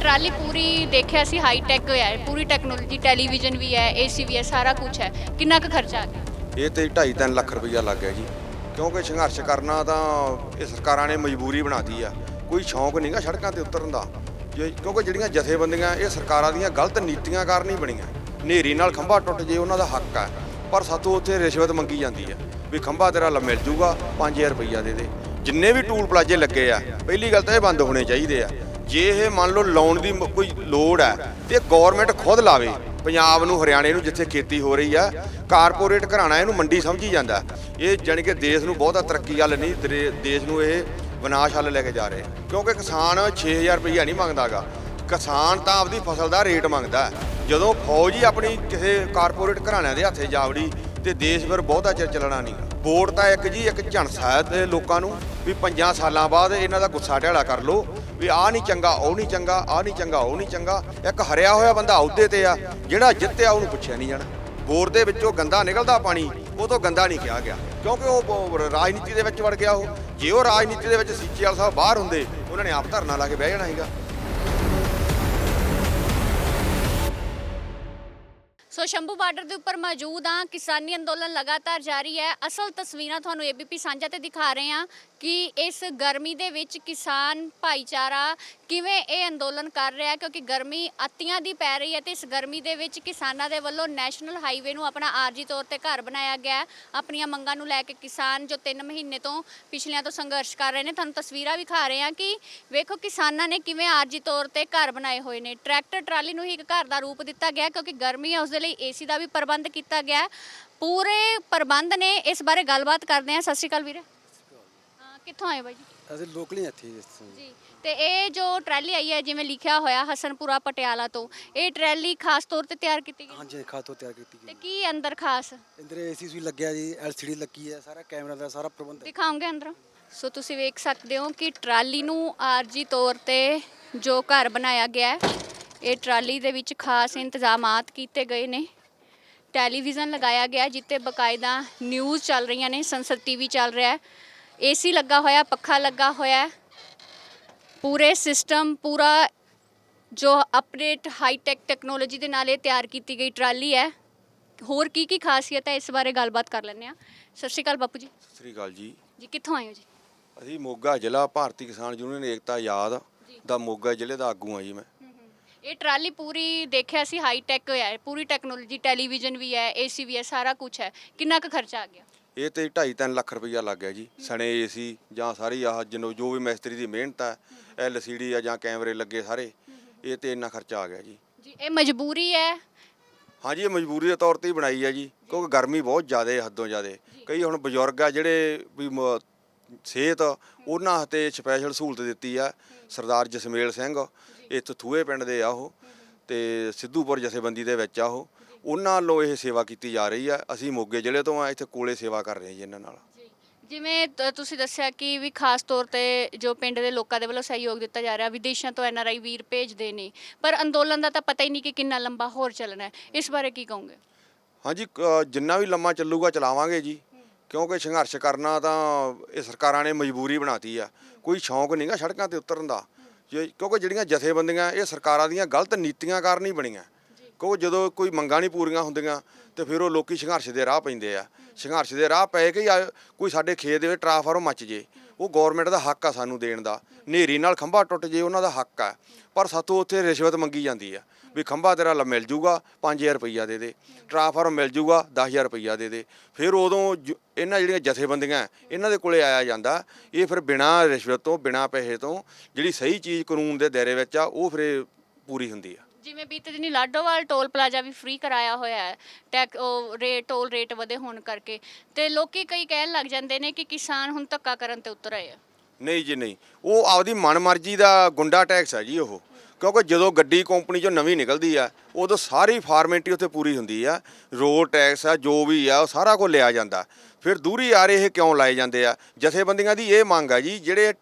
Trolley ਪੂਰੀ ਦੇਖਿਆ ਸੀ high tech ਹੋਇਆ ਹੈ, ਪੂਰੀ ਟੈਕਨੋਲੋਜੀ ਟੈਲੀਵਿਜ਼ਨ ਵੀ ਹੈ ਏਸੀ ਵੀ ਹੈ, ਸਾਰਾ ਕੁਝ ਹੈ। ਕਿੰਨਾ ਕੁ ਖਰਚਾ ਆ ਗਿਆ? ਇਹ ਤੇ 2.5 ਲੱਖ ਰੁਪਈਆ ਲੱਗ ਗਿਆ ਜੀ। ਕਿਉਂਕਿ ਸੰਘਰਸ਼ ਕਰਨਾ ਤਾਂ ਇਹ ਸਰਕਾਰਾਂ ਨੇ ਮਜਬੂਰੀ ਬਣਾਤੀ ਆ। ਕੋਈ ਸ਼ੌਂਕ ਨਹੀਂਗਾ ਸੜਕਾਂ ਤੇ ਉਤਰਨ ਦਾ। ਜੇ- ਕਿਉਂਕਿ ਜਿਹੜੀਆਂ ਜਥੇਬੰਦੀਆਂ, ਇਹ ਸਰਕਾਰਾਂ ਦੀਆਂ ਗਲਤ ਨੀਤੀਆਂ ਕਾਰਨ ਹੀ ਬਣੀਆਂ। ਨੇਰੀ ਨਾਲ ਖੰਭਾ ਟੁੱਟ ਜੇ, ਉਹਨਾਂ ਦਾ ਹੱਕ ਆ। ਪਰ ਸਾਤੋਂ ਉੱਥੇ ਰਿਸ਼ਵਤ ਮੰਗੀ ਜਾਂਦੀ ਆ ਵੀ ਖੰਭਾ ਤੇਰਾ ਮਿਲ ਜੂਗਾ 5000 ਰੁਪਈਆ ਦੇ ਦੇ। ਜਿੰਨੇ ਵੀ ਟੂਲ ਪਲਾਜੇ ਲੱਗੇ ਆ, ਪਹਿਲੀ ਗੱਲ ਤਾਂ ਇਹ ਬੰਦ ਹੋਣੇ ਚਾਹੀਦੇ ਆ। ਜੇ ਇਹ ਮੰਨ ਲਓ ਲਾਉਣ ਦੀ ਮ- ਕੋਈ ਲੋੜ ਹੈ ਤੇ ਗਵਰਨਮੈਂਟ ਖੁਦ ਲਾਵੇ, ਪੰਜਾਬ ਨੂੰ, ਹਰਿਆਣੇ ਨੂੰ ਜਿੱਥੇ ਖੇਤੀ ਹੋ ਰਹੀ ਆ ਕਾਰਪੋਰੇਟ ਘਰਾਣਾ ਇਹਨੂੰ ਮੰਡੀ ਸਮਝੀ ਜਾਂਦਾ। ਇਹ ਜਾਣੀ ਕਿ ਦੇਸ਼ ਨੂੰ ਬਹੁਤਾ ਤਰੱਕੀ ਵੱਲ ਨਹੀਂ, ਦਰੇ- ਦੇਸ਼ ਨੂੰ ਇਹ ਵਿਨਾਸ਼ ਵੱਲ ਲੈ ਕੇ ਜਾ ਰਹੇ। ਕਿਉਂਕਿ ਕਿਸਾਨ 6000 ਰੁਪਈਆ ਨਹੀਂ ਮੰਗਦਾਗਾ। ਕਿਸਾਨ ਤਾਂ ਆਪਦੀ ਫਸਲ ਦਾ ਰੇਟ ਮੰਗਦਾ ਹੈ। ਜਦੋਂ ਫੌਜ ਹੀ ਆਪਣੀ ਕਿਸੇ ਕਾਰਪੋਰੇਟ ਘਰਾਣਿਆਂ ਦੇ ਹੱਥੇ ਜਾਵੜੀ ਤੇ ਦੇਸ਼ ਫਿਰ ਬਹੁਤਾ ਚਿਰ ਚੱਲਣਾ ਨਹੀਂ। ਵੋਟ ਤਾਂ ਇੱਕ ਜੀ ਇੱਕ ਝਣਸਾ ਹੈ ਤੇ ਲੋਕਾਂ ਨੂੰ ਵੀ ਪੰਜਾਂ ਸਾਲਾਂ ਬਾਅਦ ਇਹਨਾਂ ਦਾ ਗੁੱਸਾ ਢਾਲਾ ਕਰ ਲੋ ਵੀ ਆਹ ਨਹੀਂ ਚੰਗਾ, ਉਹ ਨਹੀਂ ਚੰਗਾ, ਆਹ ਨਹੀਂ ਚੰਗਾ, ਉਹ ਨਹੀਂ ਚੰਗਾ। ਇੱਕ ਹਰਿਆ ਹੋਇਆ ਬੰਦਾ ਅਹੁਦੇ ਤੇ ਆ, ਜਿਹੜਾ ਜਿੱਤਿਆ ਉਹਨੂੰ ਪੁੱਛਿਆ ਨਹੀਂ ਜਾਣਾ। ਬੋਰ ਦੇ ਵਿੱਚੋਂ ਗੰਦਾ ਨਿਕਲਦਾ ਪਾਣੀ, ਉਹ ਤੋਂ ਗੰਦਾ ਨਹੀਂ ਕਿਹਾ ਗਿਆ। ਕਿਉਂਕਿ ਉਹ ਰਾਜਨੀਤੀ ਦੇ ਵਿੱਚ ਵੜ ਗਿਆ ਉਹ। ਜੇ ਉਹ ਰਾਜਨੀਤੀ ਦੇ ਵਿੱਚ ਸੀਚੇਵਾਲ ਸਾਹਿਬ ਬਾਹਰ ਹੁੰਦੇ, ਉਹਨਾਂ ਨੇ ਆਪ ਧਰਨਾ ਲਾ ਕੇ ਬਹਿ ਜਾਣਾ ਸੀਗਾ। ਸੋ ਸ਼ੰਭੂ ਬਾਰਡਰ ਦੇ ਉੱਪਰ ਮੌਜੂਦ ਆ ਕਿਸਾਨੀ ਅੰਦੋਲਨ ਲਗਾਤਾਰ ਜਾਰੀ ਹੈ। ਅਸਲ ਤਸਵੀਰਾਂ ਤੁਹਾਨੂੰ ਏਬੀਪੀ ਸਾਂਝਾ ਤੇ ਦਿਖਾ ਰਹੇ ਆ ਕਿ ਇਸ ਗਰਮੀ ਦੇ ਵਿੱਚ ਕਿਸਾਨ ਭਾਈਚਾਰਾ ਕਿਵੇਂ ਇਹ ਅੰਦੋਲਨ ਕਰ ਰਿਹਾ ਕਿਉਂਕਿ ਗਰਮੀ ਅਤੀਆਂ ਦੀ ਪੈ ਰਹੀ ਹੈ ਤੇ ਇਸ ਗਰਮੀ ਦੇ ਵਿੱਚ ਕਿਸਾਨਾਂ ਦੇ ਵੱਲੋਂ ਨੈਸ਼ਨਲ ਹਾਈਵੇ ਨੂੰ ਆਪਣਾ ਆਰਜੀ ਤੌਰ ਤੇ ਘਰ ਬਣਾਇਆ ਗਿਆ ਆਪਣੀਆਂ ਮੰਗਾਂ ਨੂੰ ਲੈ ਕੇ ਕਿਸਾਨ ਜੋ 3 ਮਹੀਨੇ ਤੋਂ ਪਿਛਲਿਆਂ ਤੋਂ ਸੰਘਰਸ਼ ਕਰ ਰਹੇ ਨੇ। ਤੁਹਾਨੂੰ ਤਸਵੀਰਾਂ ਵਿਖਾ ਰਹੇ ਹਾਂ ਕਿ ਵੇਖੋ ਕਿਸਾਨਾਂ ਨੇ ਕਿਵੇਂ ਆਰਜੀ ਤੌਰ ਤੇ ਘਰ ਬਣਾਏ ਹੋਏ ਨੇ। ਟਰੈਕਟਰ, ਟਰਾਲੀ ਨੂੰ ਹੀ ਇੱਕ ਘਰ ਦਾ ਰੂਪ ਦਿੱਤਾ ਗਿਆ ਕਿਉਂਕਿ ਗਰਮੀ ਹੈ, ਉਸ ਦੇ ਲਈ ਏਸੀ ਦਾ ਵੀ ਪ੍ਰਬੰਧ ਕੀਤਾ ਗਿਆ ਪੂਰੇ ਪ੍ਰਬੰਧ ਨੇ ਇਸ ਬਾਰੇ ਗੱਲਬਾਤ ਕਰਦੇ ਹਾਂ। ਸਤਿ ਸ਼੍ਰੀ ਅਕਾਲ ਵੀਰੇ। ਕਿੱਥੋਂ ਆਏ ਬਾਈ ਜੀ? ਅਸੀਂ ਲੋਕਲੀ ਇੱਥੇ ਤੋਂ। ਜੀ। ਤੇ ਇਹ ਜੋ ਟਰਾਲੀ ਆਈ ਹੈ ਜਿਵੇਂ ਲਿਖਿਆ ਹੋਇਆ ਹਸਨਪੁਰਾ ਪਟਿਆਲਾ ਤੋਂ ਇਹ ਟਰਾਲੀ ਖਾਸ ਤੌਰ ਤੇ ਤਿਆਰ ਕੀਤੀ ਗਈ? ਹਾਂਜੀ ਖਾਤੋਂ ਤਿਆਰ ਕੀਤੀ ਤੇ ਗਈ ਕੀ ਅੰਦਰ ਖਾਸ? ਇੰਦਰ ਏਸੀ ਵੀ ਲੱਗਿਆ ਜੀ ਐਲਸੀਡੀ ਲੱਗੀ ਹੈ ਸਾਰਾ ਕੈਮਰਾ ਦਾ ਸਾਰਾ ਪ੍ਰਬੰਧ ਹੈ। ਦਿਖਾਉਂਗੇ ਅੰਦਰੋਂ? ਸੋ ਤੁਸੀਂ ਵੇਖ ਸਕਦੇ ਹੋ ਕਿ ਟਰਾਲੀ ਨੂੰ ਆਰਜੀ ਤੌਰ ਤੇ ਜੋ ਘਰ ਬਣਾਇਆ ਗਿਆ ਹੈ ਇਹ ਟਰਾਲੀ ਦੇ ਵਿੱਚ ਖਾਸ ਇੰਤਜ਼ਾਮਾਤ ਕੀਤੇ ਗਏ ਨੇ। ਟੈਲੀਵਿਜ਼ਨ ਲਗਾਇਆ ਗਿਆ ਹੈ, ਜਿੱਤੇ ਬਕਾਇਦਾ ਨਿਊਜ਼ ਚੱਲ ਰਹੀਆਂ ਨੇ ਸੰਸਦ ਟੀਵੀ ਚੱਲ ਰਿਹਾ ਹੈ। ਏਸੀ ਲੱਗਾ ਹੋਇਆ ਪੱਖਾ ਲੱਗਾ ਹੋਇਆ ਪੂਰੇ ਸਿਸਟਮ ਪੂਰਾ ਜੋ ਅਪਡੇਟ ਹਾਈ ਟੈਕ ਟੈਕਨੋਲੋਜੀ ਦੇ ਨਾਲ ਇਹ ਤਿਆਰ ਕੀਤੀ ਗਈ ਟਰਾਲੀ ਹੈ। ਹੋਰ ਕੀ ਕੀ ਖਾਸੀਅਤ ਹੈ ਇਸ ਬਾਰੇ ਗੱਲਬਾਤ ਕਰ ਲੈਂਦੇ ਆ ਸਤਿ ਸ਼੍ਰੀ ਅਕਾਲ ਬਾਪੂ ਜੀ। ਸਤਿ ਸ੍ਰੀ ਅਕਾਲ ਜੀ। ਜੀ ਕਿੱਥੋਂ ਆਏ ਹੋ ਜੀ? ਅਸੀਂ ਮੋਗਾ ਜ਼ਿਲ੍ਹਾ ਭਾਰਤੀ ਕਿਸਾਨ ਯੂਨੀਅਨ ਏਕਤਾ ਆਜ਼ਾਦ ਦਾ ਮੋਗਾ ਜ਼ਿਲ੍ਹੇ ਦਾ ਆਗੂ ਆ ਜੀ ਮੈਂ। ਇਹ ਟਰਾਲੀ ਪੂਰੀ ਦੇਖਿਆ ਸੀ ਹਾਈ ਟੈਕ ਹੋਇਆ ਹੈ ਪੂਰੀ ਟੈਕਨੋਲੋਜੀ ਟੈਲੀਵਿਜ਼ਨ ਵੀ ਹੈ ਏਸੀ ਵੀ ਹੈ ਸਾਰਾ ਕੁਝ ਹੈ। ਕਿੰਨਾ ਕੁ ਖਰਚਾ ਆ ਗਿਆ? ਇਹ ਤੇ 2.5 ਲੱਖ ਰੁਪਈਆ ਲੱਗ ਗਿਆ ਜੀ ਸਣੇ ਏਸੀ ਜਾਂ ਸਾਰੀ ਆਹ ਜਿੰਨੋ ਜੋ ਵੀ ਮਿਸਤਰੀ ਦੀ ਮਿਹਨਤ ਹੈ ਐਲਸੀਡੀ ਆ ਜਾਂ ਕੈਮਰੇ ਲੱਗੇ ਸਾਰੇ ਇਹ ਤੇ ਇੰਨਾ ਖਰਚਾ ਆ ਗਿਆ ਜੀ। ਜੀ ਇਹ ਮਜਬੂਰੀ ਹੈ? ਹਾਂਜੀ ਇਹ ਮਜਬੂਰੀ ਦੇ ਤੌਰ ਤੇ ਹੀ ਬਣਾਈ ਹੈ ਜੀ ਕਿਉਂਕਿ ਗਰਮੀ ਬਹੁਤ ਜ਼ਿਆਦਾ ਹੈ ਹੱਦੋਂ ਜ਼ਿਆਦਾ। ਕਈ ਹੁਣ ਬਜ਼ੁਰਗ ਆ ਜਿਹੜੇ ਵੀ ਮ- ਸਿਹਤ ਉਹਨਾਂ ਹਤੇ ਸਪੈਸ਼ਲ ਸਹੂਲਤ ਦਿੱਤੀ ਆ ਸਰਦਾਰ ਜਸਮੇਲ ਸਿੰਘ ਇੱਥੋਂ ਥੂਏ ਪਿੰਡ ਦੇ ਆ ਉਹ ਤੇ ਸਿੱਧੂਪੁਰ ਜਥੇਬੰਦੀ ਦੇ ਵਿੱਚ ਆ ਉਹ। ਉਹਨਾਂ ਵੱਲੋਂ ਇਹ ਸੇਵਾ ਕੀਤੀ ਜਾ ਰਹੀ ਆ। ਅਸੀਂ ਮੋਗੇ ਜ਼ਿਲ੍ਹੇ ਤੋਂ ਆ ਇੱਥੇ ਕੋਲੇ ਸੇਵਾ ਕਰ ਰਹੇ ਹਾਂ ਜੀ ਇਹਨਾਂ ਨਾਲ। ਜਿਵੇਂ ਤ- ਤੁਸੀਂ ਦੱਸਿਆ ਕਿ ਵੀ ਖਾਸ ਤੌਰ ਤੇ ਜੋ ਪਿੰਡ ਦੇ ਲੋਕਾਂ ਦੇ ਵੱਲੋਂ ਸਹਿਯੋਗ ਦਿੱਤਾ ਜਾ ਰਿਹਾ ਵਿਦੇਸ਼ਾਂ ਤੋਂ ਐਨਆਰਆਈ ਵੀਰ ਭੇਜਦੇ ਨੇ। ਪਰ ਅੰਦੋਲਨ ਦਾ ਤਾਂ ਪਤਾ ਹੀ ਨਹੀਂ ਕਿ ਕਿੰਨਾ ਲੰਬਾ ਹੋਰ ਚੱਲਣਾ ਹੈ। ਇਸ ਬਾਰੇ ਕੀ ਕਹੋਗੇ? ਹਾਂਜੀ ਕ- ਜਿੰਨਾ ਵੀ ਲੰਮਾ ਚੱਲੂਗਾ ਚਲਾਵਾਂਗੇ ਜੀ। ਕਿਉਂਕਿ ਸੰਘਰਸ਼ ਕਰਨਾ ਤਾਂ ਇਹ ਸਰਕਾਰਾਂ ਨੇ ਮਜਬੂਰੀ ਬਣਾਤੀ ਆ। ਕੋਈ ਸ਼ੌਂਕ ਨਹੀਂਗਾ ਸੜਕਾਂ ਤੇ ਉਤਰਨ ਦਾ। ਜੇ- ਕਿਉਂਕਿ ਜਿਹੜੀਆਂ ਜਥੇਬੰਦੀਆਂ ਇਹ ਸਰਕਾਰਾਂ ਦੀਆਂ ਗਲਤ ਨੀਤੀਆਂ ਕਾਰਨ ਹੀ ਬਣੀਆਂ। ਕਿਉਂਕਿ ਜਦੋਂ ਕੋਈ ਮੰਗਾਂ ਨਹੀਂ ਪੂਰੀਆਂ ਹੁੰਦੀਆਂ ਤੇ ਫਿਰ ਉਹ ਲੋਕੀ ਸੰਘਰਸ਼ ਦੇ ਰਾਹ ਪੈਂਦੇ ਆ। ਸੰਘਰਸ਼ ਦੇ ਰਾਹ ਪੈ ਕੇ ਆ- ਕੋਈ ਸਾਡੇ ਖੇਤ ਦੇ ਵਿੱਚ ਟਰਾਂਸਫਾਰਮ ਮੱਚ ਜੇ। ਉਹ ਗਵਰਨਮੈਂਟ ਦਾ ਹੱਕ ਆ ਸਾਨੂੰ ਦੇਣ ਦਾ। ਨੇਰੀ ਨਾਲ ਖੰਭਾ ਟੁੱਟ ਜੇ ਉਹਨਾਂ ਦਾ ਹੱਕ ਆ। ਪਰ ਸਾਤੋਂ ਉੱਥੇ ਰਿਸ਼ਵਤ ਮੰਗੀ ਜਾਂਦੀ ਆ ਵੀ ਖੰਭਾ ਤੇਰਾ ਲ ਮਿਲ ਜੂਗਾ 5000 ਰੁਪਈਆ ਦੇ ਦੇ। ਟਰਾਂਸਫਾਰਮ ਮਿਲ ਜੂਗਾ 10000 ਰੁਪਈਆ ਦੇ ਦੇ। ਫਿਰ ਉਦੋਂ ਜ- ਇਹਨਾਂ ਜਿਹੜੀਆਂ ਜਥੇਬੰਦੀਆਂ ਇਹਨਾਂ ਦੇ ਕੋਲੇ ਆਇਆ ਜਾਂਦਾ। ਇਹ ਫਿਰ ਬਿਨਾਂ ਰਿਸ਼ਵਤ ਤੋਂ, ਬਿਨਾਂ ਪੈਸੇ ਤੋਂ ਜਿਹੜੀ ਸਹੀ ਚੀਜ਼ ਕਾਨੂੰਨ ਦੇ ਦਾਇਰੇ ਵਿੱਚ ਆ, ਉਹ ਫਿਰ ਪੂਰੀ ਹੁੰਦੀ ਆ। ਜਿਵੇਂ ਬੀਤੇ ਦਿਨੀ ਲਾਡੋਵਾਲ ਟੋਲ ਪਲਾਜ਼ਾ ਵੀ ਫ੍ਰੀ ਕਰਾਇਆ ਹੋਇਆ ਹੈ, ਟੈਕ ਉਹ ਰੇਟ ਟੋਲ ਰੇਟ ਵਧੇ ਹੋਣ ਕਰਕੇ। ਤੇ ਲੋਕੀ ਕਈ ਕਹਿਣ ਲੱਗ ਜਾਂਦੇ ਨੇ ਕਿ ਕਿਸਾਨ ਹੁਣ ਧੱਕਾ ਕਰਨ ਤੇ ਉਤਰ ਆਏ ਆ। ਨਹੀਂ ਜੀ, ਨਹੀਂ। ਉਹ ਆਪਦੀ ਮਨਮਰਜ਼ੀ ਦਾ ਗੁੰਡਾ ਟੈਕਸ ਹੈ ਜੀ ਉਹ। ਕਿਉਂਕਿ ਜਦੋਂ ਗੱਡੀ ਕੰਪਨੀ ਚੋਂ ਨਵੀਂ ਨਿਕਲਦੀ ਆ, ਉਦੋਂ ਸਾਰੀ ਫਾਰਮੈਲਿਟੀ ਉੱਥੇ ਪੂਰੀ ਹੁੰਦੀ ਆ। ਰੋਡ ਟੈਕਸ ਆ, ਜੋ ਵੀ ਆ, ਉਹ ਸਾਰਾ ਕੁਝ ਲਿਆ ਜਾਂਦਾ। ਫਿਰ ਦੂਰੀ ਆ ਰਹੇ ਇਹ ਕਿਉਂ ਲਾਏ ਜਾਂਦੇ ਆ? ਜਥੇਬੰਦੀਆਂ ਦੀ ਇਹ ਮੰਗ ਆ ਜੀ, ਜਿਹੜੇ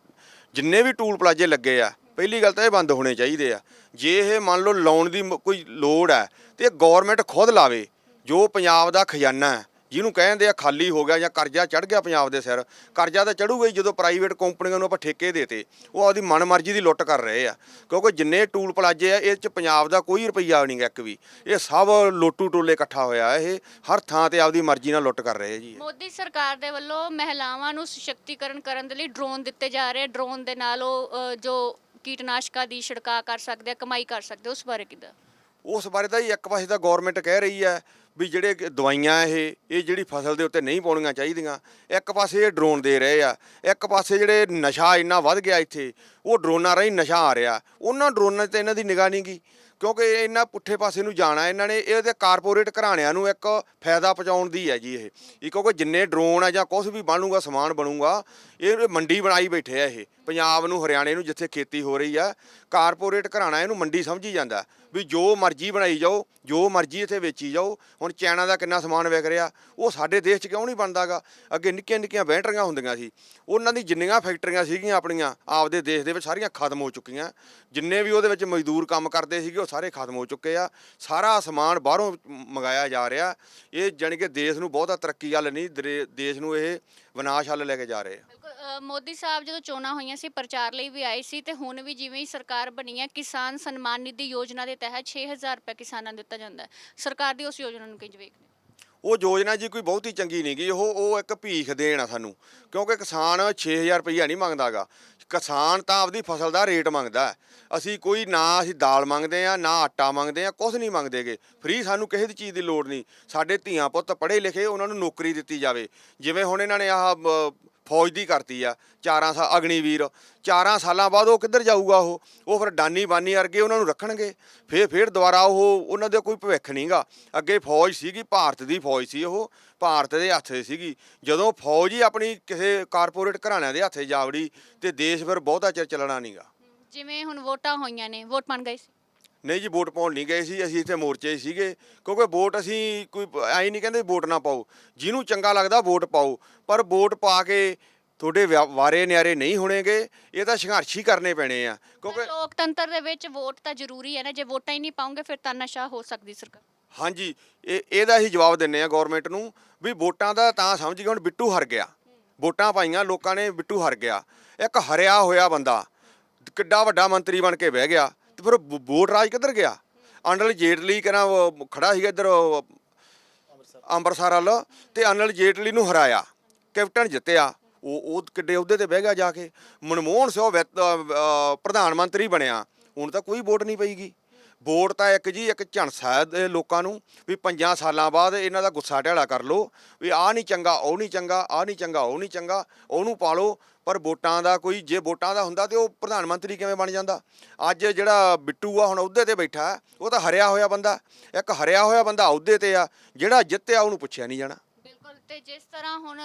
ਜਿੰਨੇ ਵੀ ਟੂਲ ਪਲਾਜੇ ਲੱਗੇ ਆ ਪਹਿਲੀ ਗੱਲ ਤਾਂ ਇਹ ਬੰਦ ਹੋਣੇ ਚਾਹੀਦੇ ਆ। ਜੇ ਇਹ ਮੰਨ ਲਓ ਲਾਉਣ ਦੀ ਮ- ਕੋਈ ਲੋੜ ਹੈ ਤੇ ਗਵਰਨਮੈਂਟ ਖੁਦ ਲਾਵੇ ਜੋ ਪੰਜਾਬ ਦਾ ਖਜ਼ਾਨਾ ਹੈ। ਜਿਹਨੂੰ ਕਹਿੰਦੇ ਆ ਖਾਲੀ ਹੋ ਗਿਆ ਜਾਂ ਕਰਜ਼ਾ ਚੜ ਗਿਆ ਪੰਜਾਬ ਦੇ ਸਿਰ ਕਰਜ਼ਾ ਤਾਂ ਚੜੂਗਾ ਹੀ ਜਦੋਂ ਪ੍ਰਾਈਵੇਟ ਕੰਪਨੀਆਂ ਨੂੰ ਆਪਾਂ ਠੇਕੇ ਦੇਤੇ ਉਹ ਆਪਦੀ ਮਨਮਰਜ਼ੀ ਦੀ ਲੁੱਟ ਕਰ ਰਹੇ ਆ। ਕਿਉਂਕਿ ਜਿੰਨੇ ਟੂਲ ਪਲਾਜੇ ਆ ਇਹ ਚ ਪੰਜਾਬ ਦਾ ਕੋਈ ਰੁਪਈਆ ਨਹੀਂ ਗਾ ਇੱਕ ਵੀ। ਇਹ ਸਭ ਲੋਟੂ ਟੋਲੇ ਇਕੱਠਾ ਹੋਇਆ ਇਹ ਹਰ ਥਾਂ ਤੇ ਆਪਦੀ ਮਰਜ਼ੀ ਨਾਲ ਲੁੱਟ ਕਰ ਰਹੇ ਆ ਜੀ। ਮੋਦੀ ਸਰਕਾਰ ਦੇ ਵੱਲੋਂ ਮਹਿਲਾਵਾਂ ਨੂੰ ਸਸ਼ਕਤੀਕਰਨ ਕਰਨ ਦੇ ਲਈ ਡਰੋਨ ਦਿੱਤੇ ਜਾ ਰਹੇ ਡਰੋਨ ਦੇ ਨਾਲ ਉਹ ਅ, ਜੋ ਕੀਟਨਾਸ਼ਕਾਂ ਦੀ ਛਿੜਕਾਅ ਕਰ ਸਕਦੇ ਆ ਕਮਾਈ ਕਰ ਸਕਦੇ ਆ, ਉਸ ਬਾਰੇ ਕਿੱਦਾਂ? ਉਸ ਬਾਰੇ ਤਾਂ ਜੀ ਇੱਕ ਪਾਸੇ ਤਾਂ ਗਵਰਨਮੈਂਟ ਕਹਿ ਰਹੀ ਹੈ ਵੀ ਜਿਹੜੇ ਕਿ ਦਵਾਈਆਂ ਇਹ ਇਹ ਜਿਹੜੀ ਫਸਲ ਦੇ ਉੱਤੇ ਨਹੀਂ ਪਾਉਣੀਆਂ ਚਾਹੀਦੀਆਂ। ਇੱਕ ਪਾਸੇ ਇਹ ਡਰੋਨ ਦੇ ਰਹੇ ਆ ਇੱਕ ਪਾਸੇ ਜਿਹੜੇ ਨਸ਼ਾ ਇੰਨਾ ਵੱਧ ਗਿਆ ਇੱਥੇ ਉਹ ਡਰੋਨਾਂ ਰਾਹੀਂ ਨਸ਼ਾ ਆ ਰਿਹਾ। ਉਹਨਾਂ ਡਰੋਨਾਂ 'ਤੇ ਇਹਨਾਂ ਦੀ ਨਿਗਾਹ ਨਹੀਂ ਗਈ ਕਿਉਂਕਿ ਇਹਨਾਂ ਪੁੱਠੇ ਪਾਸੇ ਨੂੰ ਜਾਣਾ, ਇਹਨਾਂ ਨੇ ਇਹਦੇ ਕਾਰਪੋਰੇਟ ਘਰਾਣਿਆਂ ਨੂੰ ਇੱਕ ਫਾਇਦਾ ਪਹੁੰਚਾਉਣ ਦੀ ਹੈ ਜੀ ਇਹ। ਇਹ ਕਿਉਂਕਿ ਜਿੰਨੇ ਡਰੋਨ ਆ ਜਾਂ ਕੁਝ ਵੀ ਬਣੂਗਾ, ਸਮਾਨ ਬਣੂਗਾ, ਇਹ ਮੰਡੀ ਬਣਾਈ ਬੈਠੇ ਆ ਇਹ। ਪੰਜਾਬ ਨੂੰ, ਹਰਿਆਣੇ ਨੂੰ ਜਿੱਥੇ ਖੇਤੀ ਹੋ ਰਹੀ ਆ, ਕਾਰਪੋਰੇਟ ਘਰਾਣਾ ਇਹਨੂੰ ਮੰਡੀ ਸਮਝੀ ਜਾਂਦਾ। ਵੀ ਜੋ ਮਰਜ਼ੀ ਬਣਾਈ ਜਾਓ, ਜੋ ਮਰਜ਼ੀ ਇੱਥੇ ਵੇਚੀ ਜਾਓ, ਹੁਣ ਚਾਈਨਾ ਦਾ ਕਿੰਨਾ ਸਮਾਨ ਵਿਕ ਰਿਹਾ, ਉਹ ਸਾਡੇ ਦੇਸ਼ 'ਚ ਕਿਉਂ ਨਹੀਂ ਬਣਦਾਗਾ? ਅੱਗੇ ਨਿੱਕੀਆਂ ਨਿੱਕੀਆਂ ਬੈਟਰੀਆਂ ਹੁੰਦੀਆਂ ਸੀ, ਉਹਨਾਂ ਦੀ ਜਿੰਨੀਆਂ ਫੈਕਟਰੀਆਂ ਸੀਗੀਆਂ ਆਪਣੀਆਂ, ਆਪਦੇ ਦੇਸ਼ ਦੇ ਵਿੱਚ ਸਾਰੀਆਂ ਖਤਮ ਹੋ ਚੁੱਕੀਆਂ, ਜਿੰਨੇ ਵੀ ਉਹਦੇ ਵਿੱਚ ਮਜ਼ਦੂਰ ਕੰਮ ਕਰਦੇ ਸੀਗੇ, ਉਹ ਸਾਰੇ ਖਤਮ ਹੋ ਚੁੱਕੇ ਆ, ਸਾਰਾ ਸਮਾਨ ਬਾਹਰੋਂ ਮੰਗਾਇਆ ਜਾ ਰਿਹਾ, ਇਹ ਜਾਣੀ ਕਿ ਦੇਸ਼ ਨੂੰ ਬਹੁਤਾ ਤਰੱਕੀ ਵੱਲ ਨਹੀਂ, ਦਰੇ- ਦੇਸ਼ ਨੂੰ ਇਹ ਵਿਨਾਸ਼ ਵੱਲ ਲੈ ਕੇ ਜਾ ਰਹੇ ਆ। ਮੋਦੀ ਸਾਹਿਬ ਜਦੋਂ ਚੋਣਾਂ ਹੋਈਆਂ ਸੀ, ਪ੍ਰਚਾਰ ਲਈ ਵੀ ਆਏ ਸੀ, ਤੇ ਹੁਣ ਵੀ ਜਿਵੇਂ ਹੀ ਸਰਕਾਰ ਬਣੀ ਹੈ, ਕਿਸਾਨ ਸਨਮਾਨ ਨਿਧੀ ਯੋਜਨਾ ਦੇ ਤਹਿਤ 6000 ਰੁਪਏ ਕਿਸਾਨਾਂ ਨੂੰ ਦਿੱਤਾ ਜਾਂਦਾ ਹੈ। ਸਰਕਾਰ ਦੀ ਉਸ ਯੋਜਨਾ ਨੂੰ ਕਿੰਜ ਵੇਖਦੇ ਹੋ? ਉਹ ਯੋਜਨਾ ਜੀ ਕੋਈ ਬਹੁਤੀ ਚੰਗੀ ਨਹੀਂ ਗੀ ਉਹ ਉਹ ਇੱਕ ਭੀਖ ਦੇਣ ਆ ਸਾਨੂੰ। ਕਿਉਂਕਿ ਕਿਸਾਨ 6000 ਰੁਪਈਆ ਨਹੀਂ ਮੰਗਦਾਗਾ ਕਿਸਾਨ ਤਾਂ ਆਪਦੀ ਫਸਲ ਦਾ ਰੇਟ ਮੰਗਦਾ ਹੈ। ਅਸੀਂ ਕੋਈ ਨਾ ਅਸੀਂ ਦਾਲ ਮੰਗਦੇ ਆ ਨਾ ਆਟਾ ਮੰਗਦੇ ਆ ਕੁਝ ਨਹੀਂ ਮੰਗਦੇਗੇ ਫ੍ਰੀ ਸਾਨੂੰ ਕਿਸੇ ਦੀ ਚੀਜ਼ ਦੀ ਲੋੜ ਨਹੀਂ। ਸਾਡੇ ਧੀਆਂ ਪੁੱਤ ਪੜ੍ਹੇ ਲਿਖੇ ਉਹਨਾਂ ਨੂੰ ਨੌਕਰੀ ਦਿੱਤੀ ਜਾਵੇ। ਜਿਵੇਂ ਹੁਣ ਇਹਨਾਂ ਨੇ ਆਹ ਮ, ਫੌਜ ਦੀ ਕਰਤੀ ਆ, ਚਾਰਾਂ ਸਾਲ ਅਗਨੀਵੀਰ, ਚਾਰਾਂ ਸਾਲਾਂ ਬਾਅਦ ਉਹ ਕਿੱਧਰ ਜਾਊਗਾ ਉਹ? ਉਹ ਫਿਰ ਡਾਨੀ ਬਾਨੀ ਵਰਗੇ ਉਹਨਾਂ ਨੂੰ ਰੱਖਣਗੇ। ਫੇਰ ਫੇਰ ਦੁਬਾਰਾ ਉਹ, ਉਹਨਾਂ ਦਾ ਕੋਈ ਭਵਿੱਖ ਨਹੀਂਗਾ ਅੱਗੇ ਫੌਜ ਸੀਗੀ, ਭਾਰਤ ਦੀ ਫੌਜ ਸੀ ਉਹ। ਭਾਰਤ ਦੇ ਹੱਥ ਸੀਗੀ। ਜਦੋਂ ਫੌਜ ਹੀ ਆਪਣੀ ਕਿਸੇ ਕਾਰਪੋਰੇਟ ਘਰਾਣਿਆਂ ਦੇ ਹੱਥੇ ਜਾਵੜੀ ਤੇ ਦੇਸ਼ ਫਿਰ ਬਹੁਤਾ ਚਿਰ ਚੱਲਣਾ ਨਹੀਂਗਾ ਜਿਵੇਂ ਹੁਣ ਵੋਟਾਂ ਹੋਈਆਂ ਨੇ, ਵੋਟ ਮੰਨ ਗਏ ਸੀ। ਨਹੀਂ ਜੀ ਵੋਟ ਪਾਉਣ ਨਹੀਂ ਗਏ ਸੀ ਅਸੀਂ ਇੱਥੇ ਮੋਰਚੇ 'ਚ ਸੀਗੇ। ਕਿਉਂਕਿ ਵੋਟ ਅਸੀਂ ਕੋਈ ਐਂ ਨਹੀਂ ਕਹਿੰਦੇ ਵੋਟ ਨਾ ਪਾਓ। ਜਿਹਨੂੰ ਚੰਗਾ ਲੱਗਦਾ ਵੋਟ ਪਾਓ। ਪਰ ਵੋਟ ਪਾ ਕੇ ਤੁਹਾਡੇ ਵਿਆ- ਵਾਰੇ ਨਿਆਰੇ ਨਹੀਂ ਹੋਣਗੇ ਇਹ ਤਾਂ ਸੰਘਰਸ਼ ਹੀ ਕਰਨੇ ਪੈਣੇ ਆ। ਕਿਉਂਕਿ ਲੋਕਤੰਤਰ ਦੇ ਵਿੱਚ ਵੋਟ ਤਾਂ ਜ਼ਰੂਰੀ ਹੈ ਨਾ ਜੇ ਵੋਟਾਂ ਹੀ ਨਹੀਂ ਪਾਉਂਗੇ ਫਿਰ ਤਾਨਾਸ਼ਾਹ ਹੋ ਸਕਦੀ ਸਰਕਾਰ। ਹਾਂਜੀ ਇਹ ਇਹਦਾ ਹੀ ਜਵਾਬ ਦਿੰਨੇ ਆ ਗਵਰਨਮੈਂਟ ਨੂੰ ਵੀ ਵੋਟਾਂ ਦਾ ਤਾਂ ਸਮਝ ਗਏ ਹੁਣ ਬਿੱਟੂ ਹਰ ਗਿਆ। ਵੋਟਾਂ ਪਾਈਆਂ ਲੋਕਾਂ ਨੇ ਬਿੱਟੂ ਹਰ ਗਿਆ। ਇੱਕ ਹਰਿਆ ਹੋਇਆ ਬੰਦਾ ਕਿੱਡਾ ਵੱਡਾ ਮੰਤਰੀ ਬਣ ਕੇ ਬਹਿ ਗਿਆ। ਤੇ ਫਿਰ ਵੋ- ਵੋਟ ਰਾਜ ਕਿੱਧਰ ਗਿਆ? ਅਨਲ ਜੇਟਲੀ ਕਹਿੰਦਾ ਉਹ ਖੜਾ ਸੀਗਾ ਇੱਧਰ ਅੰਮ੍ਰਿਤਸਰ ਵੱਲ ਤੇ ਅਨਲ ਜੇਟਲੀ ਨੂੰ ਹਰਾਇਆ, ਕੈਪਟਨ ਜਿੱਤਿਆ। ਉਹ ਉਹ ਕਿੱਡੇ ਅਹੁਦੇ ਤੇ ਬਹਿ ਗਿਆ ਜਾ ਕੇ। ਮਨਮੋਹਨ ਸਿੰਘ ਪ੍ਰਧਾਨ ਮੰਤਰੀ ਬਣਿਆ। ਹੁਣ ਤਾਂ ਕੋਈ ਵੋਟ ਨਹੀਂ ਪਈਗੀ। ਵੋਟ ਤਾਂ ਇੱਕ ਜੀ, ਇੱਕ ਝਣਸਾ ਹੈ ਦੇ ਲੋਕਾਂ ਨੂੰ ਵੀ ਪੰਜਾਂ ਸਾਲਾਂ ਬਾਅਦ ਇਹਨਾਂ ਦਾ ਗੁੱਸਾ ਢਾਲਾ ਕਰ ਲੋ ਵੀ ਆਹ ਨਹੀਂ ਚੰਗਾ, ਉਹ ਨਹੀਂ ਚੰਗਾ, ਆਹ ਨਹੀਂ ਚੰਗਾ, ਉਹ ਨਹੀਂ ਚੰਗਾ, ਉਹਨੂੰ ਪਾ ਲਓ। ਪਰ ਵੋਟਾਂ ਦਾ ਕੋਈ, ਜੇ ਵੋਟਾਂ ਦਾ ਹੁੰਦਾ ਤੇ ਉਹ ਪ੍ਰਧਾਨ ਮੰਤਰੀ ਕਿਵੇਂ ਬਣ ਜਾਂਦਾ? ਅੱਜ ਜਿਹੜਾ ਬਿੱਟੂ ਆ ਹੁਣ ਅਹੁਦੇ ਤੇ ਬੈਠਾ, ਉਹ ਤਾਂ ਹਰਿਆ ਹੋਇਆ ਬੰਦਾ, ਇੱਕ ਹਰਿਆ ਹੋਇਆ ਬੰਦਾ ਅਹੁਦੇ ਤੇ ਆ, ਜਿਹੜਾ ਜਿੱਤਿਆ ਉਹਨੂੰ ਪੁੱਛਿਆ ਨਹੀਂ ਜਾਣਾ। ਬਿਲਕੁਲ, ਤੇ ਜਿਸ ਤਰ੍ਹਾਂ ਹੁਣ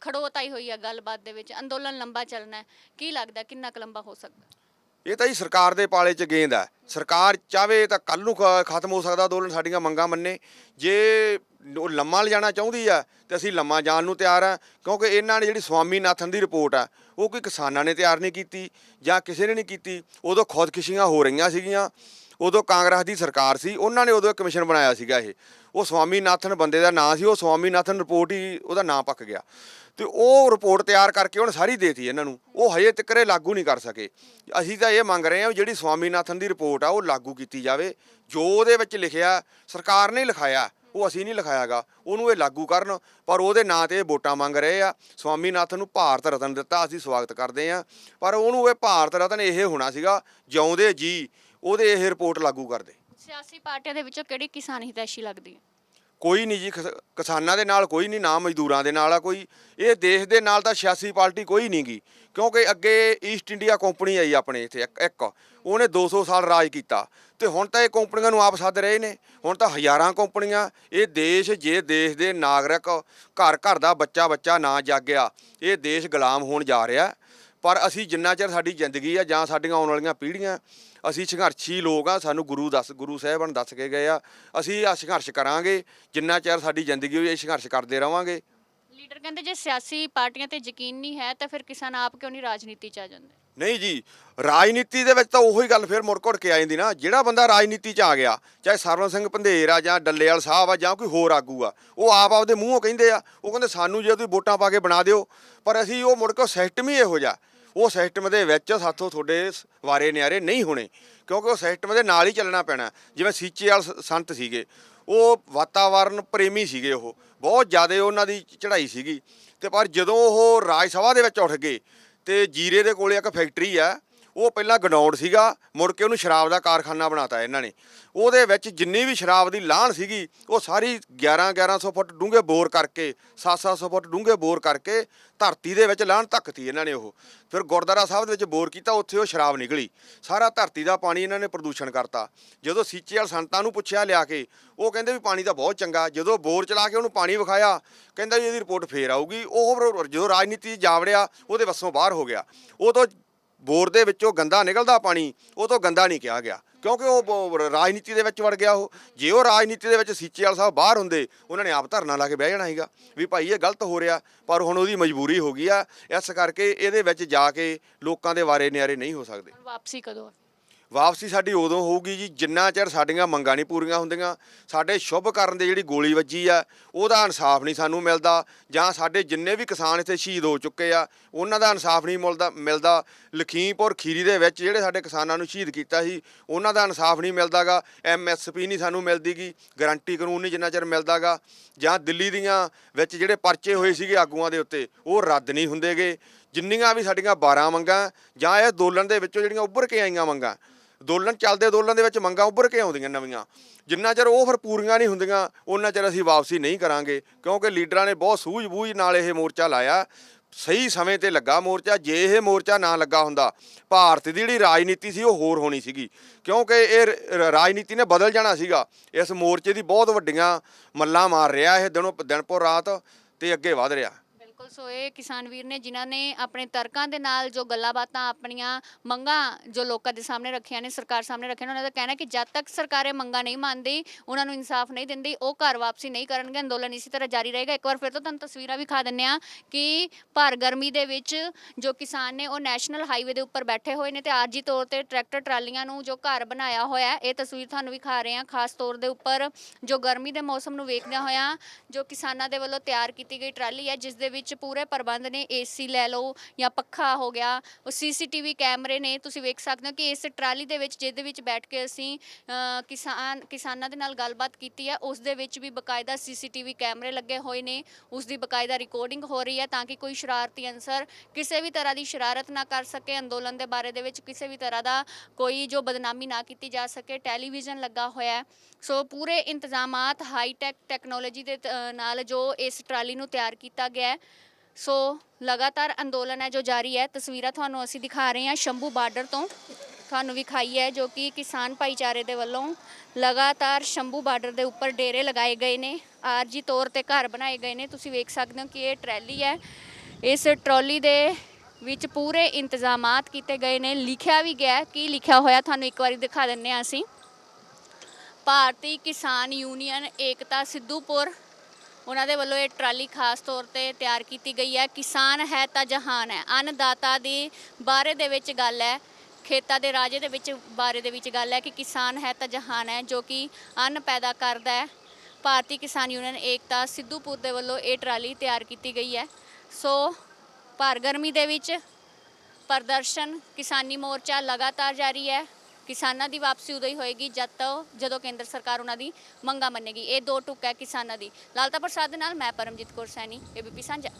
ਖੜੋਤ ਆਈ ਹੋਈ ਹੈ ਗੱਲਬਾਤ ਦੇ ਵਿੱਚ, ਅੰਦੋਲਨ ਲੰਬਾ ਚੱਲਣਾ ਹੈ, ਕੀ ਲੱਗਦਾ, ਕਿੰਨਾ ਕੁ ਲੰਬਾ ਹੋ ਸਕਦਾ? ਇਹ ਤਾਂ ਜੀ ਸਰਕਾਰ ਦੇ ਪਾਲੇ 'ਚ ਗੇਂਦ ਹੈ ਸਰਕਾਰ ਚਾਵੇ ਤਾਂ ਕੱਲ ਨੂੰ ਖ- ਖਤਮ ਹੋ ਸਕਦਾ ਅੰਦੋਲਨ ਸਾਡੀਆਂ ਮੰਗਾਂ ਮੰਨੇ। ਜੇ ਉਹ ਲੰਮਾ ਲਿਜਾਣਾ ਚਾਹੁੰਦੀ ਆ, ਤੇ ਅਸੀਂ ਲੰਮਾ ਜਾਣ ਨੂੰ ਤਿਆਰ ਆ, ਕਿਉਂਕਿ ਇਹਨਾਂ ਨੇ ਜਿਹੜੀ ਸਵਾਮੀਨਾਥਨ ਦੀ ਰਿਪੋਰਟ ਆ, ਉਹ ਕੋਈ ਕਿਸਾਨਾਂ ਨੇ ਤਿਆਰ ਨਹੀਂ ਕੀਤੀ ਜਾਂ ਕਿਸੇ ਨੇ ਨਹੀਂ ਕੀਤੀ। ਉਦੋਂ ਖੁਦਕੁਸ਼ੀਆਂ ਹੋ ਰਹੀਆਂ ਸੀਗੀਆਂ। ਉਦੋਂ ਕਾਂਗਰਸ ਦੀ ਸਰਕਾਰ ਸੀ, ਉਹਨਾਂ ਨੇ ਉਦੋਂ ਇੱਕ ਕਮਿਸ਼ਨ ਬਣਾਇਆ ਸੀਗਾ ਇਹ। ਉਹ ਸਵਾਮੀਨਾਥਨ ਬੰਦੇ ਦਾ ਨਾਂ ਸੀ, ਉਹ ਸਵਾਮੀਨਾਥਨ ਰਿਪੋਰਟ ਹੀ ਉਹਦਾ ਨਾਂ ਪੱਕ ਗਿਆ। ਤੇ ਉਹ ਰਿਪੋਰਟ ਤਿਆਰ ਕਰਕੇ ਉਹਨੇ ਸਾਰੀ ਦੇਤੀ ਇਹਨਾਂ ਨੂੰ। ਉਹ ਹਜੇ ਤੱਕ ਇਹ ਲਾਗੂ ਨਹੀਂ ਕਰ ਸਕੇ। ਅਸੀਂ ਤਾਂ ਇਹ ਮੰਗ ਰਹੇ ਹਾਂ ਵੀ ਜਿਹੜੀ ਸਵਾਮੀਨਾਥਨ ਦੀ ਰਿਪੋਰਟ ਆ, ਉਹ ਲਾਗੂ ਕੀਤੀ ਜਾਵੇ। ਜੋ ਉਹਦੇ ਵਿੱਚ ਲਿਖਿਆ, ਸਰਕਾਰ ਨੇ ਲਿਖਾਇਆ, ਉਹ ਅਸੀਂ ਨਹੀਂ ਲਿਖਾਇਆਗਾ। ਉਹਨੂੰ ਇਹ ਲਾਗੂ ਕਰਨ, ਪਰ ਉਹਦੇ ਨਾਂ ਤੇ ਇਹ ਵੋਟਾਂ ਮੰਗ ਰਹੇ ਆ। ਸਵਾਮੀਨਾਥਨ ਨੂੰ ਭਾਰਤ ਰਤਨ ਦਿੱਤਾ, ਅਸੀਂ ਸਵਾਗਤ ਕਰਦੇ ਆ ਪਰ ਉਹਨੂੰ ਇਹ ਭਾਰਤ ਰਤਨ ਇਹ ਹੋਣਾ ਸੀਗਾ, ਜਿਉਂਦੇ ਜੀ ਉਹਦੇ ਇਹ ਰਿਪੋਰਟ ਲਾਗੂ ਕਰਦੇ। ਸਿਆਸੀ ਪਾਰਟੀਆਂ ਦੇ ਵਿੱਚੋਂ ਕਿਹੜੀ ਕਿਸਾਨ ਹਿਤੈਸ਼ੀ ਲੱਗਦੀ ਹੈ? ਕੋਈ ਨਹੀਂ ਜੀ ਕਿਸ- ਕਿਸਾਨਾਂ ਦੇ ਨਾਲ ਕੋਈ ਨਹੀਂ ਨਾ ਮਜ਼ਦੂਰਾਂ ਦੇ ਨਾਲ ਆ ਕੋਈ। ਇਹ ਦੇਸ਼ ਦੇ ਨਾਲ ਤਾਂ ਸਿਆਸੀ ਪਾਰਟੀ ਕੋਈ ਨਹੀਂ ਗੀ। ਕਿਉਂਕਿ ਅੱਗੇ ਈਸਟ ਇੰਡੀਆ ਕੰਪਨੀ ਆਈ ਆਪਣੇ ਇੱਥੇ ਇੱਕ ਇੱਕ। ਉਹਨੇ 200 ਸਾਲ ਰਾਜ ਕੀਤਾ। ਤੇ ਹੁਣ ਤਾਂ ਇਹ ਕੰਪਨੀਆਂ ਨੂੰ ਆਪ ਸੱਦ ਰਹੇ ਨੇ। ਹੁਣ ਤਾਂ ਹਜ਼ਾਰਾਂ ਕੰਪਨੀਆਂ ਇਹ ਦੇਸ਼ ਜੇ ਦੇਸ਼ ਦੇ ਨਾਗਰਿਕ ਘਰ ਘਰ ਦਾ ਬੱਚਾ ਬੱਚਾ ਨਾ ਜਾਗਿਆ ਇਹ ਦੇਸ਼ ਗੁਲਾਮ ਹੋਣ ਜਾ ਰਿਹਾ। ਪਰ ਅਸੀਂ ਜਿੰਨਾ ਚਿਰ ਸਾਡੀ ਜ਼ਿੰਦਗੀ ਆ ਜਾਂ ਸਾਡੀਆਂ ਆਉਣ ਵਾਲੀਆਂ ਪੀੜ੍ਹੀਆਂ ਅਸੀਂ ਸੰਘਰਸ਼ੀ ਲੋਕ ਆ ਸਾਨੂੰ ਗੁਰੂ ਦੱਸ ਗੁਰੂ ਸਾਹਿਬਾਨ ਦੱਸ ਕੇ ਗਏ ਆ। ਅਸੀਂ ਆ ਸੰਘਰਸ਼ ਕਰਾਂਗੇ ਜਿੰਨਾ ਚਿਰ ਸਾਡੀ ਜ਼ਿੰਦਗੀ ਹੋਈ ਇਹ ਸੰਘਰਸ਼ ਕਰਦੇ ਰਵਾਂਗੇ। ਲੀਡਰ ਕਹਿੰਦੇ ਜੇ ਸਿਆਸੀ ਪਾਰਟੀਆਂ ਤੇ ਯਕੀਨ ਨਹੀਂ ਹੈ ਤਾਂ ਫਿਰ ਕਿਸਾਨ ਆਪ ਕਿਉਂ ਨਹੀਂ ਰਾਜਨੀਤੀ ਚ ਆ ਜਾਂਦੇ? ਨਹੀਂ ਜੀ ਰਾਜਨੀਤੀ ਦੇ ਵਿੱਚ ਤਾਂ ਉਹੀ ਗੱਲ ਫਿਰ ਮੁੜ ਘੁੜ ਕੇ ਆ ਜਾਂਦੀ ਨਾ। ਜਿਹੜਾ ਬੰਦਾ ਰਾਜਨੀਤੀ 'ਚ ਆ ਗਿਆ ਚਾਹੇ ਸਰਵਨ ਸਿੰਘ ਪੰਧੇਰ ਆ ਜਾਂ ਡੱਲੇਵਾਲ ਸਾਹਿਬ ਆ ਜਾਂ ਕੋਈ ਹੋਰ ਆਗੂ ਆ ਉਹ ਆਪ ਆਪਦੇ ਮੂੰਹੋਂ ਕਹਿੰਦੇ ਆ ਉਹ ਕਹਿੰਦੇ ਸਾਨੂੰ ਜੇ ਤੁਸੀਂ ਵੋਟਾਂ ਪਾ ਕੇ ਬਣਾ ਦਿਓ। ਪਰ ਅਸੀਂ ਉਹ ਮੁੜ ਕੇ ਸਿਸਟਮ ਹੀ ਇਹੋ ਜਿਹਾ। ਉਹ ਸਿਸਟਮ ਦੇ ਵਿੱਚ ਸਾਥੋਂ ਤੁਹਾਡੇ ਸ- ਵਾਰੇ ਨਿਆਰੇ ਨਹੀਂ ਹੋਣੇ, ਕਿਉਂਕਿ ਉਹ ਸਿਸਟਮ ਦੇ ਨਾਲ ਹੀ ਚੱਲਣਾ ਪੈਣਾ। ਜਿਵੇਂ ਸੀਚੇ ਵਾਲ ਸ- ਸੰਤ ਸੀਗੇ, ਉਹ ਵਾਤਾਵਰਨ ਪ੍ਰੇਮੀ ਸੀਗੇ ਉਹ, ਬਹੁਤ ਜ਼ਿਆਦਾ ਉਹਨਾਂ ਦੀ ਚੜ੍ਹਾਈ ਸੀਗੀ। ਤੇ ਪਰ ਜਦੋਂ ਉਹ ਰਾਜ ਸਭਾ ਦੇ ਵਿੱਚ ਉੱਠ ਗਏ, ਤੇ ਜੀਰੇ ਦੇ ਕੋਲੇ ਇੱਕ ਫੈਕਟਰੀ ਆ ਉਹ ਪਹਿਲਾਂ ਗਡਾਊਂਡ ਸੀਗਾ, ਮੁੜ ਕੇ ਉਹਨੂੰ ਸ਼ਰਾਬ ਦਾ ਕਾਰਖਾਨਾ ਬਣਾਤਾ ਇਹਨਾਂ ਨੇ। ਉਹਦੇ ਵਿੱਚ ਜਿੰਨੀ ਵੀ ਸ਼ਰਾਬ ਦੀ ਲਾਹਣ ਸੀਗੀ, ਉਹ ਸਾਰੀ 11 1100 ਫੁੱਟ ਡੂੰਘੇ ਬੋਰ ਕਰਕੇ 7-700 ਫੁੱਟ ਡੂੰਘੇ ਬੋਰ ਕਰਕੇ ਧਰਤੀ ਦੇ ਵਿੱਚ ਲਾਹਣ ਧੱਕਤੀ ਇਹਨਾਂ ਨੇ ਉਹ। ਫਿਰ ਗੁਰਦੁਆਰਾ ਸਾਹਿਬ ਦੇ ਵਿੱਚ ਬੋਰ ਕੀਤਾ, ਉੱਥੇ ਉਹ ਸ਼ਰਾਬ ਨਿਕਲੀ। ਸਾਰਾ ਧਰਤੀ ਦਾ ਪਾਣੀ ਇਹਨਾਂ ਨੇ ਪ੍ਰਦੂਸ਼ਣ ਕਰਤਾ। ਜਦੋਂ ਸੀਚੇ ਵਾਲ ਸੰਤਾਂ ਨੂੰ ਪੁੱਛਿਆ ਲਿਆ ਕੇ, ਉਹ ਕਹਿੰਦੇ ਵੀ ਪਾਣੀ ਤਾਂ ਬਹੁਤ ਚੰਗਾ, ਜਦੋਂ ਬੋਰ ਚਲਾ ਕੇ ਉਹਨੂੰ ਪਾਣੀ ਵਿਖਾਇਆ, ਕਹਿੰਦਾ ਵੀ ਇਹਦੀ ਰਿਪੋਰਟ ਫੇਰ ਆਊਗੀ। ਉਹ ਜਦੋਂ ਰਾਜਨੀਤੀ 'ਚ ਜਾ ਉਹਦੇ ਵੱਸੋਂ ਬਾਹਰ ਹੋ ਗਿਆ। ਉਹ ਤੋਂ ਬੋਰ ਦੇ ਵਿੱਚੋਂ ਗੰਦਾ ਨਿਕਲਦਾ ਪਾਣੀ, ਉਹ ਤੋਂ ਗੰਦਾ ਨਹੀਂ ਕਿਹਾ ਗਿਆ। ਕਿਉਂਕਿ ਉਹ ਬ- ਰਾਜਨੀਤੀ ਦੇ ਵਿੱਚ ਵੜ ਗਿਆ ਉਹ। ਜੇ ਉਹ ਰਾਜਨੀਤੀ ਦੇ ਵਿੱਚ ਸੀਚੇਵਾਲ ਸਾਹਿਬ ਬਾਹਰ ਹੁੰਦੇ, ਉਹਨਾਂ ਨੇ ਆਪ ਧਰਨਾ ਲਾ ਕੇ ਬਹਿ ਜਾਣਾ ਸੀਗਾ, ਵੀ ਭਾਈ ਇਹ ਗਲਤ ਹੋ ਰਿਹਾ, ਪਰ ਹੁਣ ਉਹਦੀ ਮਜਬੂਰੀ ਹੋ ਗਈ ਆ। ਇਸ ਕਰਕੇ ਇਹਦੇ ਵਿੱਚ ਜਾ ਕੇ ਲੋਕਾਂ ਦੇ ਵਾਰੇ ਨਿਆਰੇ ਨਹੀਂ ਹੋ ਸਕਦੇ। ਵਾਪਸੀ ਕਦੋਂ ਵਾਪਸੀ ਸਾਡੀ ਉਦੋਂ ਹੋਊਗੀ ਜੀ, ਜਿੰਨਾ ਚਿਰ ਸਾਡੀਆਂ ਮੰਗਾਂ ਨਹੀਂ ਪੂਰੀਆਂ ਹੁੰਦੀਆਂ, ਸਾਡੇ ਸ਼ੁਭ ਕਰਨ ਦੇ ਜਿਹੜੀ ਗੋਲੀ ਵੱਜੀ ਆ, ਉਹਦਾ ਇਨਸਾਫ ਨਹੀਂ ਸਾਨੂੰ ਮਿਲਦਾ, ਜਾਂ ਸਾਡੇ ਜਿੰਨੇ ਵੀ ਕਿਸਾਨ ਇੱਥੇ ਸ਼ਹੀਦ ਹੋ ਚੁੱਕੇ ਆ, ਉਹਨਾਂ ਦਾ ਇਨਸਾਫ ਨਹੀਂ ਮਿਲਦਾ ਮਿਲਦਾ। ਲਖੀਮਪੁਰ ਖੀਰੀ ਦੇ ਵਿੱਚ ਜਿਹੜੇ ਸਾਡੇ ਕਿਸਾਨਾਂ ਨੂੰ ਸ਼ਹੀਦ ਕੀਤਾ ਸੀ, ਉਹਨਾਂ ਦਾ ਇਨਸਾਫ ਨਹੀਂ ਮਿਲਦਾਗਾ ਐਮਐਸਪੀ ਨਹੀਂ ਸਾਨੂੰ ਮਿਲਦੀਗੀ, ਗਾਰੰਟੀ ਕਾਨੂੰਨ ਨਹੀਂ ਜਿੰਨਾ ਚਿਰ ਮਿਲਦਾਗਾ, ਜਾਂ ਦਿੱਲੀ ਦੀਆਂ ਵਿੱਚ ਜਿਹੜੇ ਪਰਚੇ ਹੋਏ ਸੀਗੇ ਆਗੂਆਂ ਦੇ ਉੱਤੇ, ਉਹ ਰੱਦ ਨਹੀਂ ਹੁੰਦੇਗੇ। ਜਿੰਨੀਆਂ ਵੀ ਸਾਡੀਆਂ 12 ਮੰਗਾਂ, ਜਾਂ ਇਹ ਅੰਦੋਲਨ ਦੇ ਵਿੱਚੋਂ ਜਿਹੜੀਆਂ ਉੱਭਰ ਕੇ ਆਈਆਂ ਮੰਗਾਂ ਅੰਦੋਲਨ ਚੱਲਦੇ ਅੰਦੋਲਨ ਦੇ ਵਿੱਚ ਮੰਗਾਂ ਉੱਭਰ ਕੇ ਆਉਂਦੀਆਂ ਨਵੀਆਂ। ਜਿੰਨਾ ਚਿਰ ਉਹ ਫਿਰ ਪੂਰੀਆਂ ਨਹੀਂ ਹੁੰਦੀਆਂ, ਉਹਨਾਂ ਚਿਰ ਅਸੀਂ ਵਾਪਸੀ ਨਹੀਂ ਕਰਾਂਗੇ। ਕਿਉਂਕਿ ਲੀਡਰਾਂ ਨੇ ਬਹੁਤ ਸੂਝ-ਬੂਝ ਨਾਲ ਇਹ ਮੋਰਚਾ ਲਾਇਆ। ਸਹੀ ਸਮੇਂ ਤੇ ਲੱਗਾ ਮੋਰਚਾ, ਜੇ ਇਹ ਮੋਰਚਾ ਨਾ ਲੱਗਾ ਹੁੰਦਾ, ਭਾਰਤ ਦੀ ਜਿਹੜੀ ਰਾਜਨੀਤੀ ਸੀ ਉਹ ਹੋਰ ਹੋਣੀ ਸੀਗੀ। ਕਿਉਂਕਿ ਇਹ ਰ- ਰਾਜਨੀਤੀ ਨੇ ਬਦਲ ਜਾਣਾ ਸੀਗਾ। ਇਸ ਮੋਰਚੇ ਦੀ ਬਹੁਤ ਵੱਡੀਆਂ ਮੱਲਾਂ ਮਾਰ ਰਿਹਾ ਇਹ ਦਿਨੋਂ, ਦਿਨ ਪੋ, ਰਾਤ ਤੇ ਅੱਗੇ ਵਧ ਰਿਹਾ। ਸੋ ਇਹ ਕਿਸਾਨ ਵੀਰ ਨੇ, ਜਿਨ੍ਹਾਂ ਨੇ ਆਪਣੇ ਤਰਕਾਂ ਦੇ ਨਾਲ ਜੋ ਗੱਲਾਂ ਬਾਤਾਂ ਆਪਣੀਆਂ ਮੰਗਾਂ ਜੋ ਲੋਕਾਂ ਦੇ ਸਾਹਮਣੇ ਰੱਖੀਆਂ ਨੇ, ਸਰਕਾਰ ਸਾਹਮਣੇ ਰੱਖੀਆਂ ਨੇ, ਉਹਨਾਂ ਦਾ ਕਹਿਣਾ ਕਿ ਜਦ ਤੱਕ ਸਰਕਾਰ ਇਹ ਮੰਗਾਂ ਨਹੀਂ ਮੰਨਦੀ, ਉਹਨਾਂ ਨੂੰ ਇਨਸਾਫ ਨਹੀਂ ਦਿੰਦੀ, ਉਹ ਘਰ ਵਾਪਸੀ ਨਹੀਂ ਕਰਨਗੇ, ਅੰਦੋਲਨ ਇਸੇ ਤਰ੍ਹਾਂ ਜਾਰੀ ਰਹੇਗਾ। ਇੱਕ ਵਾਰ ਫਿਰ ਤੋਂ ਤੁਹਾਨੂੰ ਤਸਵੀਰਾਂ ਵੀ ਖਾ ਦਿੰਨੇ ਆ ਕਿ ਭਰ ਗਰਮੀ ਦੇ ਵਿੱਚ ਜੋ ਕਿਸਾਨ ਨੇ, ਉਹ ਨੈਸ਼ਨਲ ਹਾਈਵੇ ਦੇ ਉੱਪਰ ਬੈਠੇ ਹੋਏ ਨੇ ਤੇ ਆਰਜੀ ਤੌਰ ਤੇ ਟਰੈਕਟਰ ਟਰਾਲੀਆਂ ਨੂੰ ਜੋ ਘਰ ਬਣਾਇਆ ਹੋਇਆ ਇਹ ਤਸਵੀਰ ਤੁਹਾਨੂੰ ਵਿਖਾ ਰਹੇ ਹਾਂ। ਖਾਸ ਤੌਰ ਦੇ ਉੱਪਰ ਜੋ ਗਰਮੀ ਦੇ ਮੌਸਮ ਨੂੰ ਵੇਖਦਿਆਂ ਹੋਇਆਂ ਜੋ ਕਿਸਾਨਾਂ ਦੇ ਵੱਲੋਂ ਤਿਆਰ ਕੀਤੀ ਗਈ ਟਰਾਲੀ ਹੈ, ਜਿਸ ਦੇ ਵਿੱਚ ਪੂਰੇ ਪ੍ਰਬੰਧ ਨੇ ਏਸੀ ਲੈ ਲਓ ਜਾਂ ਪੱਖਾ ਹੋ ਗਿਆ ਉਹ ਸੀਸੀਟੀਵੀ ਕੈਮਰੇ ਨੇ ਤੁਸੀਂ ਵੇਖ ਸਕਦੇ ਹੋ ਕਿ ਇਸ ਟਰਾਲੀ ਦੇ ਵਿੱਚ ਜਿਹਦੇ ਵਿੱਚ ਬੈਠ ਕੇ ਅਸੀਂ ਅ, ਕਿਸਾਨ ਕਿਸਾਨਾਂ ਦੇ ਨਾਲ ਗੱਲਬਾਤ ਕੀਤੀ ਹੈ ਉਸ ਦੇ ਵਿੱਚ ਵੀ ਬਕਾਇਦਾ ਸੀਸੀਟੀਵੀ ਕੈਮਰੇ ਲੱਗੇ ਹੋਏ ਨੇ ਉਸ ਦੀ ਬਕਾਇਦਾ ਰਿਕਾਰਡਿੰਗ ਹੋ ਰਹੀ ਹੈ ਤਾਂ ਕਿ ਕੋਈ ਸ਼ਰਾਰਤੀ ਅਨਸਰ ਕਿਸੇ ਵੀ ਤਰ੍ਹਾਂ ਦੀ ਸ਼ਰਾਰਤ ਨਾ ਕਰ ਸਕੇ ਅੰਦੋਲਨ ਦੇ ਬਾਰੇ ਦੇ ਵਿੱਚ ਕਿਸੇ ਵੀ ਤਰ੍ਹਾਂ ਦਾ ਕੋਈ ਜੋ ਬਦਨਾਮੀ ਨਾ ਕੀਤੀ ਜਾ ਸਕੇ ਟੈਲੀਵਿਜ਼ਨ ਲੱਗਾ ਹੋਇਆ ਹੈ। ਸੋ ਪੂਰੇ ਇੰਤਜ਼ਾਮਾਤ ਹਾਈ ਟੈਕ ਟੈਕਨੋਲੋਜੀ ਦੇ ਤ- ਨਾਲ ਜੋ ਇਸ ਟਰਾਲੀ ਨੂੰ ਤਿਆਰ ਕੀਤਾ ਗਿਆ ਹੈ। ਸੋ ਲਗਾਤਾਰ ਅੰਦੋਲਨ ਹੈ ਜੋ ਜਾਰੀ ਹੈ। ਤਸਵੀਰਾਂ ਤੁਹਾਨੂੰ ਅਸੀਂ ਦਿਖਾ ਰਹੇ ਹਾਂ। ਸ਼ੰਭੂ ਬਾਰਡਰ ਤੋਂ ਤੁਹਾਨੂੰ ਵਿਖਾਈ ਹੈ ਜੋ ਕਿ ਕਿਸਾਨ ਭਾਈਚਾਰੇ ਦੇ ਵੱਲੋਂ ਲਗਾਤਾਰ ਸ਼ੰਭੂ ਬਾਰਡਰ ਦੇ ਉੱਪਰ ਡੇਰੇ ਲਗਾਏ ਗਏ ਨੇ। ਆਰਜੀ ਤੌਰ ਤੇ ਘਰ ਬਣਾਏ ਗਏ ਨੇ। ਤੁਸੀਂ ਵੇਖ ਸਕਦੇ ਹੋ ਕਿ ਇਹ ਟਰੈਲੀ ਹੈ। ਇਸ ਟਰਾਲੀ ਦੇ ਵਿੱਚ ਪੂਰੇ ਇੰਤਜ਼ਾਮਾਤ ਕੀਤੇ ਗਏ ਨੇ। ਲਿਖਿਆ ਵੀ ਗਿਆ ਕੀ ਲਿਖਿਆ ਹੋਇਆ ਤੁਹਾਨੂੰ ਇੱਕ ਵਾਰੀ ਦਿਖਾ ਦਿੰਨੇ ਆ ਅਸੀਂ। ਭਾਰਤੀ ਕਿਸਾਨ ਯੂਨੀਅਨ ਏਕਤਾ ਸਿੱਧੂਪੁਰ ਉਹਨਾਂ ਦੇ ਵੱਲੋਂ ਇਹ ਟਰਾਲੀ ਖਾਸ ਤੌਰ ਤੇ ਤਿਆਰ ਕੀਤੀ ਗਈ ਹੈ। ਕਿਸਾਨ ਹੈ ਤਾਂ ਜਹਾਨ ਹੈ। ਅੰਨਦਾਤਾ ਦੀ ਬਾਰੇ ਦੇ ਵਿੱਚ ਗੱਲ ਹੈ। ਖੇਤਾਂ ਦੇ ਰਾਜੇ ਦੇ ਵਿੱਚ ਬਾਰੇ ਦੇ ਵਿੱਚ ਗੱਲ ਹੈ ਕਿ ਕਿਸਾਨ ਹੈ ਤਾਂ ਜਹਾਨ ਹੈ, ਜੋ ਕਿ ਅੰਨ ਪੈਦਾ ਕਰਦਾ ਹੈ। ਭਾਰਤੀ ਕਿਸਾਨ ਯੂਨੀਅਨ ਏਕਤਾ ਸਿੱਧੂਪੁਰ ਦੇ ਵੱਲੋਂ ਇਹ ਟਰਾਲੀ ਤਿਆਰ ਕੀਤੀ ਗਈ ਹੈ। ਸੋ ਭਾਰ ਗਰਮੀ ਦੇ ਵਿੱਚ ਪ੍ਰਦਰਸ਼ਨ ਕਿਸਾਨੀ ਮੋਰਚਾ ਲਗਾਤਾਰ ਜਾਰੀ ਹੈ। ਕਿਸਾਨਾਂ ਦੀ ਵਾਪਸੀ ਉਦੋਂ ਹੀ ਹੋਏਗੀ ਜਦ ਤੋਂ ਜਦੋਂ ਕੇਂਦਰ ਸਰਕਾਰ ਉਹਨਾਂ ਦੀ ਮੰਗਾਂ ਮੰਨੇਗੀ। ਇਹ ਦੋ ਟੁੱਕ ਹੈ ਕਿਸਾਨਾਂ ਦੀ। ਲਾਲਤਾ ਪ੍ਰਸਾਦ ਦੇ ਨਾਲ ਮੈਂ ਪਰਮਜੀਤ ਕੌਰ ਸੈਣੀ ਏਬੀਪੀ ਸਾਂਝਾ।